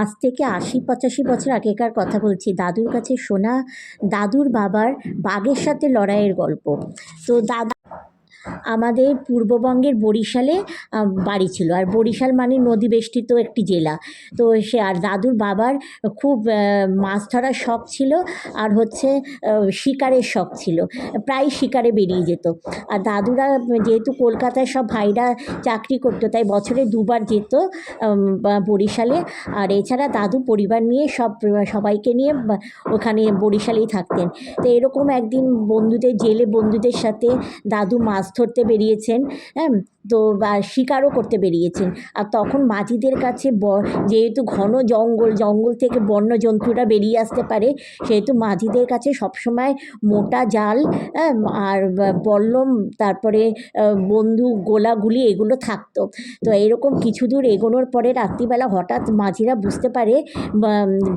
আজ থেকে আশি পঁচাশি বছর আগেকার কথা বলছি। দাদুর কাছে শোনা দাদুর বাবার বাঘের সাথে লড়াইয়ের গল্প। তো দাদা আমাদের পূর্ববঙ্গের বরিশালে বাড়ি ছিল। আর বরিশাল মানে নদী বেষ্টিত একটি জেলা। তো সে, আর দাদুর বাবার খুব মাছ ধরার শখ ছিল আর হচ্ছে শিকারের শখ ছিল। প্রায় শিকারে বেরিয়ে যেত। আর দাদুরা যেহেতু কলকাতায় সব ভাইরা চাকরি করতো, তাই বছরে দুবার যেত বরিশালে। আর এছাড়া দাদু পরিবার নিয়ে সব, সবাইকে নিয়ে ওখানে বরিশালেই থাকতেন। তো এরকম একদিন বন্ধুদের, জেলে বন্ধুদের সাথে দাদু মাছ ধরতে বেরিয়েছেন হ্যাঁ? তো বা শিকারও করতে বেরিয়েছেন। আর তখন মাঝিদের কাছে ব- যেহেতু ঘন জঙ্গল জঙ্গল থেকে বন্য জন্তুরা বেরিয়ে আসতে পারে সেহেতু মাঝিদের কাছে সবসময় মোটা জাল হ্যাঁ, আর বল্লম তারপরে বন্ধু গোলাগুলি এগুলো থাকতো। তো এরকম কিছু দূর এগোনোর পরে রাত্রিবেলা হঠাৎ মাঝিরা বুঝতে পারে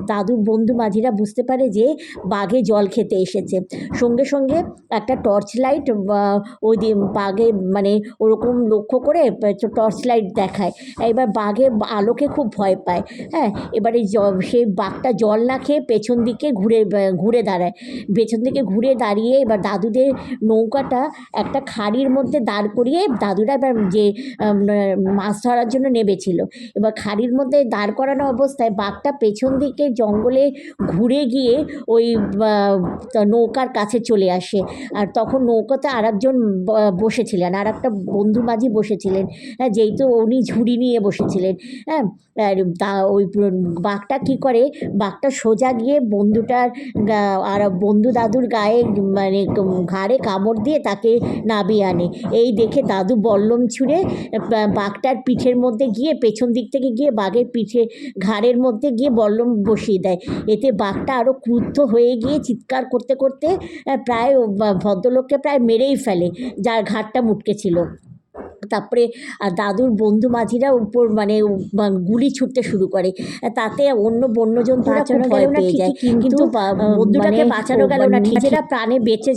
দাদুর বন্ধু মাঝিরা বুঝতে পারে যে বাঘে জল খেতে এসেছে। সঙ্গে সঙ্গে একটা টর্চ লাইট ওই বাঘে মানে ওরকম লক্ষ্য করে টর্চ লাইট দেখায়। এবার বাঘে আলোকে খুব ভয় পায়। হ্যাঁ এবারে সেই বাঘটা জল না খেয়ে পেছন দিকে ঘুরে ঘুরে দাঁড়ায়। পেছন দিকে ঘুরে দাঁড়িয়ে এবার দাদুদের নৌকাটা একটা খাড়ির মধ্যে দাঁড় করিয়ে দাদুরা এবার যে মাছ ধরার জন্য নেবেছিল এবার খাড়ির মধ্যে দাঁড় করানো অবস্থায় বাঘটা পেছন দিকে জঙ্গলে ঘুরে গিয়ে ওই নৌকার কাছে চলে আসে। আর তখন নৌকাতে আর একজন বসেছিলেন, আর একটা বন্ধু মাঝি বসেছিলেন হ্যাঁ যেই তো উনি ঝুড়ি নিয়ে বসেছিলেন হ্যাঁ তা ওই বাঘটা কী করে, বাঘটা সোজা গিয়ে বন্ধুটার আর বন্ধু দাদুর গায়ে মানে ঘাড়ে কামড় দিয়ে তাকে নাবিয়ে আনে। এই দেখে দাদু বল্লম ছুঁড়ে বাঘটার পিঠের মধ্যে গিয়ে পেছন দিক থেকে গিয়ে বাঘের পিঠে, ঘাড়ের মধ্যে গিয়ে বল্লম বসিয়ে দেয়। এতে বাঘটা আরও ক্রুদ্ধ হয়ে গিয়ে চিৎকার করতে করতে প্রায় ভদ্রলোককে প্রায় মেরেই ফেলে। যার ঘাটটা মুটকে ছিল। তারপরে আর দাদুর বন্ধু মাঝিরা উপর মানে গুলি ছুটতে শুরু করে। তাতে অন্য বন্যজন্তুরা ভয় পেয়ে যায়। কিন্তু বন্ধুটাকে মানে বাঁচানো গেল না মানে নিজেরা প্রাণে বেঁচে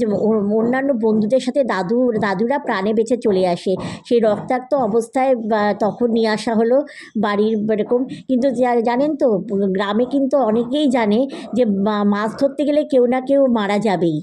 অন্যান্য বন্ধুদের সাথে দাদু দাদুরা প্রাণে বেঁচে চলে আসে। সেই রক্তাক্ত অবস্থায় তখন নিয়ে আসা হলো বাড়ির এরকম। কিন্তু জানেন তো গ্রামে কিন্তু অনেকেই জানে যে মাছ ধরতে গেলে কেউ না কেউ মারা যাবেই।